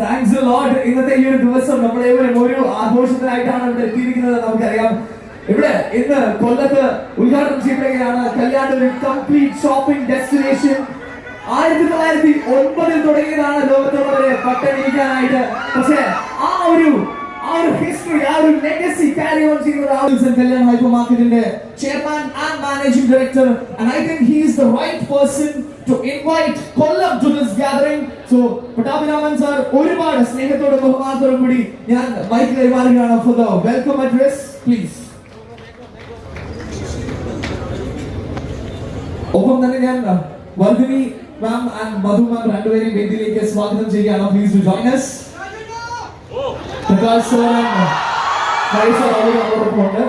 Thanks load ഇന്നത്തെ ഈ ഒരു ദിവസം നമ്മളേവരും ഒരു ആഘോഷത്തിനായിട്ടാണ് ഇവിടെ എത്തിയിരിക്കുന്നത് നമുക്കറിയാം. ഇവിടെ ഇന്ന് കൊല്ലത്ത് ഉദ്ഘാടനം ചെയ്യപ്പെടുകയാണ്. കല്യാണ ഒരു കംപ്ലീറ്റ് ഷോപ്പിംഗ് ഡെസ്റ്റിനേഷൻ ആയിരത്തി തൊള്ളായിരത്തി ഒൻപതിൽ തുടങ്ങിയതാണ് ലോകത്തുള്ളവരെ പട്ടണിക്കാനായിട്ട് പക്ഷേ ആ ഒരു ആ ഒരു ഹിസ്റ്ററി ആ ഒരു ലെഗസി കാരി ഓൺ ചെയ്യുന്നത് ആ വിൽസൺ കല്യാൺ ഹൈപ്പർ മാർക്കറ്റിന്റെ chairman and managing director and I think he is the right person to invite Kollam to gathering so Pattabhiraman sir ഒരുപാട് സ്നേഹത്തോടും ബഹുമാനത്തോടും കൂടി ഞാൻ mike കൈമാറുകയാണ് for the welcome address please ഒപ്പം തന്നെ ഞാൻ വർദ്ധിനി മാം ആൻഡ് മധു മാം രണ്ടുപേരെയും വേദിയിലേക്ക് സ്വാഗതം ചെയ്യുകയാണ്. Please to join us. Prakash sir and Hari sir അവർ നമ്മളോടൊപ്പം ഉണ്ട്.